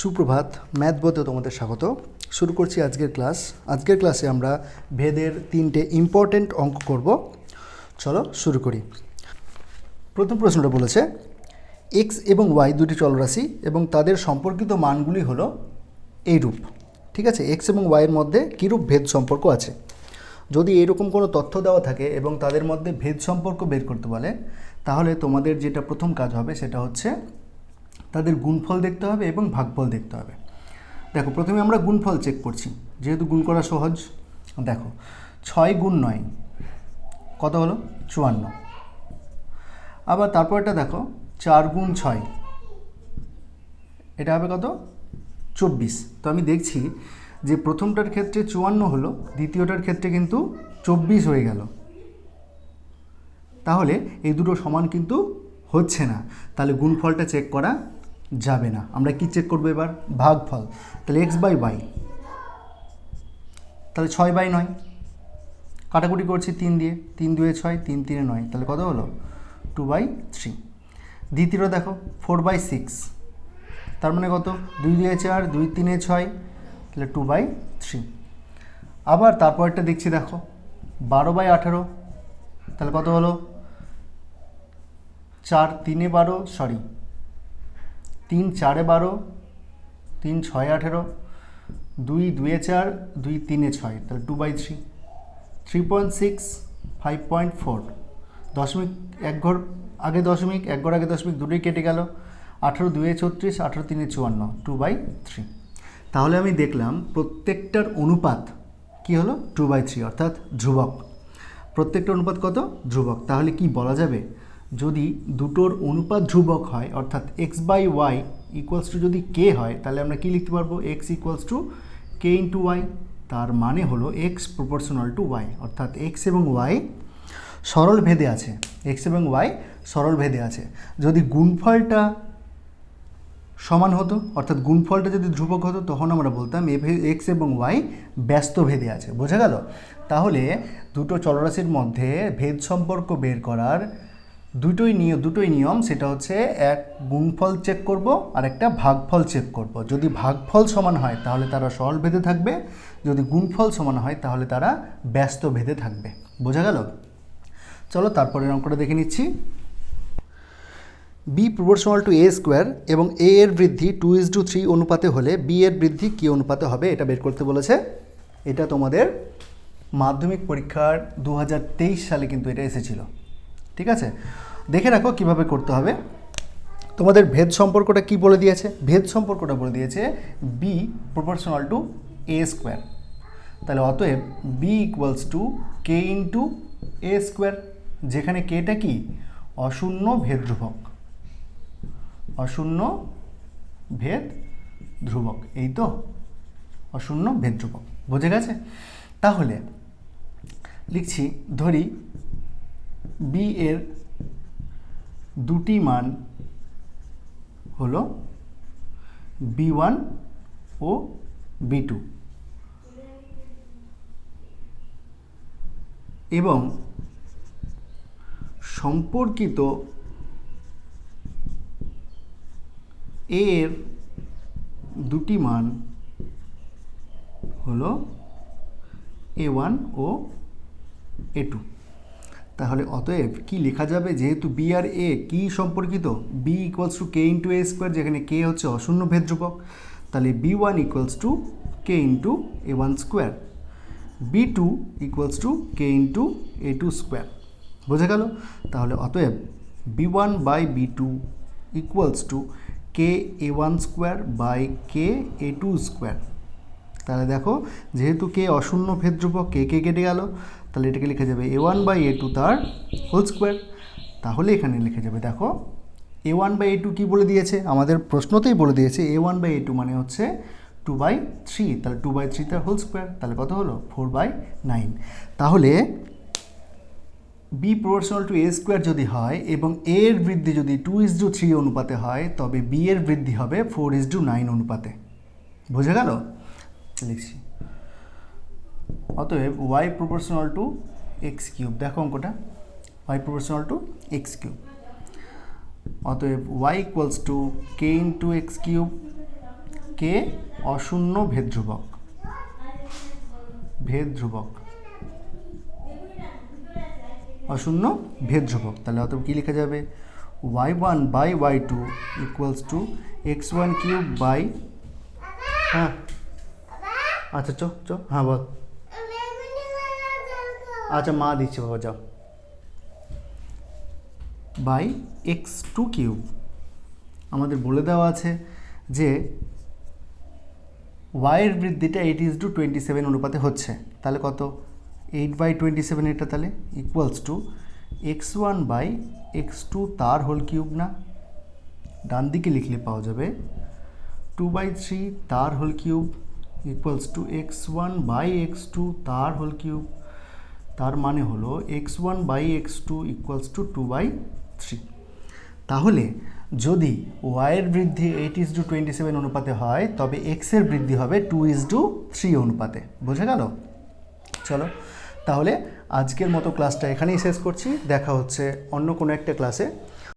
সুপ্রভাত, ম্যাথ তোমাদের স্বাগত। শুরু করছি আজকের ক্লাস। আজকের ক্লাসে আমরা ভেদের তিনটে ইম্পর্ট্যান্ট অঙ্ক করব। চলো শুরু করি। প্রথম প্রশ্নটা বলেছে এক্স এবং ওয়াই দুটি চলরাশি এবং তাদের সম্পর্কিত মানগুলি হলো এইরূপ। ঠিক আছে এক্স এবং ওয়াইয়ের মধ্যে কীরূপ ভেদ সম্পর্ক আছে? যদি এরকম কোনো তথ্য দেওয়া থাকে এবং তাদের মধ্যে ভেদ সম্পর্ক বের করতে বলে, তাহলে তোমাদের যেটা প্রথম কাজ হবে সেটা হচ্ছে তাদের গুণফল দেখতে হবে এবং ভাগফল দেখতে হবে। দেখো, প্রথমে আমরা গুণফল চেক করছি। যেহেতু গুণ করা সহজ, দেখো, ছয় গুণ নয়, কত হলো? চুয়ান্ন। আবার তারপরটা দেখো, চার গুণ ছয়, এটা হবে কত? চব্বিশ। তো আমি দেখছি যে প্রথমটার ক্ষেত্রে চুয়ান্ন হলো, দ্বিতীয়টার ক্ষেত্রে কিন্তু চব্বিশ হয়ে গেল। তাহলে এই দুটো সমান কিন্তু হচ্ছে না। তাহলে গুণফলটা চেক করা যাবে না। আমরা কি চেক করব এবার? ভাগফল। তাহলে এক্স বাই ওয়াই তাহলে ছয় বাই নয়। কাটাকুটি করছি তিন দিয়ে। তিন দুয়ে ছয়, তিন তিনে নয়। তাহলে কত হলো? টু বাই থ্রি দ্বিতীয় দেখো ফোর বাই সিক্স তার মানে কত? দুই দুয়ে চার, দুই তিনে ছয়। তাহলে টু বাই থ্রি আবার তারপরটা দেখছি দেখো, বারো বাই আঠেরো। তাহলে কত হলো? চার তিনে বারো সরি তিন চারে বারো, তিন ছয় আঠেরো, দুই দুয়ে চার, দুই তিনে ছয়, তাহলে two by three three point six five point four দশমিক এক ঘর আগে দশমিক, এক ঘর আগে দশমিক দুটোই কেটে গেল। আঠেরো দুয়ে ছত্রিশ, আঠেরো তিনে চুয়ান্ন টু বাই থ্রি তাহলে আমি দেখলাম প্রত্যেকটার অনুপাত কি হলো? টু বাই থ্রি অর্থাৎ ধ্রুবক। প্রত্যেকটা অনুপাত কত? ধ্রুবক। তাহলে কি বলা যাবে? যদি দুটোর অনুপাত ধ্রুবক হয়, অর্থাৎ X by Y equals to যদি কে হয়, তাহলে আমরা কি লিখতে পারব? X equals to K into Y তার মানে হলো এক্স প্রপোর্শনাল টু ওয়াই অর্থাৎ এক্স এবং ওয়াই সরল ভেদে আছে। এক্স এবং ওয়াই সরল ভেদে আছে। যদি গুণফলটা সমান হতো, অর্থাৎ গুণফলটা যদি ধ্রুবক হতো, তখন আমরা বলতাম এ এক্স এবং ওয়াই ব্যস্ত ভেদে আছে। বোঝা গেল? তাহলে দুটো চলরাশির মধ্যে ভেদ সম্পর্ক বের করার দুটোই নিয়ম দুটোই নিয়ম, সেটা হচ্ছে এক গুণফল চেক করব, আর একটা ভাগফল চেক করব। যদি ভাগফল সমান হয়, তাহলে তারা সরল ভেদে থাকবে। যদি গুণফল সমান হয়, তাহলে তারা ব্যস্ত ভেদে থাকবে। বোঝা গেল? চলো তারপরের অঙ্কটা দেখে নিচ্ছি। B proportional to A square এবং এ এর বৃদ্ধি টু ইজ টু থ্রি অনুপাতে হলে বি এর বৃদ্ধি কী অনুপাতে হবে, এটা বের করতে বলেছে। এটা তোমাদের মাধ্যমিক পরীক্ষার দু হাজার তেইশ সালে কিন্তু এটা এসেছিল। ঠিক আছে? দেখে রাখো কীভাবে করতে হবে। তোমাদের ভেদ সম্পর্কটা কি বলে দিয়েছে? ভেদ সম্পর্কটা বলে দিয়েছে B proportional to A square তাহলে অতএব B equals to K into A square যেখানে কেটা কি? অশূন্য ভেদ ধ্রুবক অশূন্য ভেদ ধ্রুবক এই তো? অশূন্য ভেদ ধ্রুবক বুঝে গেছে? তাহলে লিখছি, ধরি বি এর দুটি মান হল বি ওয়ান ও বি টু এবং সম্পর্কিত এর দুটি মান হলো এ ওয়ান ও এ টু তাহলে অতএব কি লেখা যাবে? যেহেতু বি আর এ কি সম্পর্কিত? B equals to K into A square যেখানে কে হচ্ছে অশূন্য ভেদ ধ্রুবক তাহলে B one equals to K into A one square B two equals to K into A two square বোঝা গেল? তাহলে অতএব B one by B two equals to K A one square by K A two square তাহলে দেখো, যেহেতু কে অশূন্য ভেদ ধ্রুবক কে কে কেটে গেল। তাহলে এটাকে লিখে যাবে A one by A two তার হোল স্কোয়ার তাহলে এখানে লিখে যাবে, দেখো A one by A two কী বলে দিয়েছে? আমাদের প্রশ্নতেই বলে দিয়েছে A one by A two মানে হচ্ছে টু বাই থ্রি তাহলে টু বাই থ্রি তার হোল স্কোয়ার তাহলে কত হলো? ফোর বাই নাইন তাহলে B proportional to A square যদি হয় এবং এ এর বৃদ্ধি যদি টু ইজ টু থ্রি অনুপাতে হয়, তবে বি এর বৃদ্ধি হবে ফোর ইজ টু নাইন অনুপাতে। বোঝা গেল? লিখছি। অতএব Y proportional to X cube দেখো অঙ্কটা Y proportional to X cube অতএব Y equals to K into X cube K অশূন্য ভেদ ধ্রুবক ভেদ ধ্রুবক, অশূন্য ভেদ ধ্রুবক। তাহলে অতএব কী লেখা যাবে? Y one by Y two equals to X one cube by হ্যাঁ। আচ্ছা চ চ হ্যাঁ বল। আচ্ছা মা দিচ্ছে, বাবা, যাও। By X two cube. আমাদের বলে দেওয়া আছে যে ওয়াইয়ের বৃদ্ধিটা eight is to twenty seven অনুপাতে হচ্ছে। তাহলে কত? এইট বাই টোয়েন্টি সেভেন এটা তাহলে equals to X one by X two তার হোল কিউব না। ডান দিকে লিখলে পাওয়া যাবে টু বাই থ্রি তার whole cube equals to X one by X two তার হোল কিউব। তার মানে হলো X one by X two equals to two by three তাহলে যদি ওয়াইয়ের বৃদ্ধি eight is to twenty seven অনুপাতে হয়, তবে এক্সের বৃদ্ধি হবে টু ইজ টু থ্রি অনুপাতে। বোঝা গেল? চলো, তাহলে আজকের মতো ক্লাসটা এখানেই শেষ করছি। দেখা হচ্ছে অন্য কোনো একটা ক্লাসে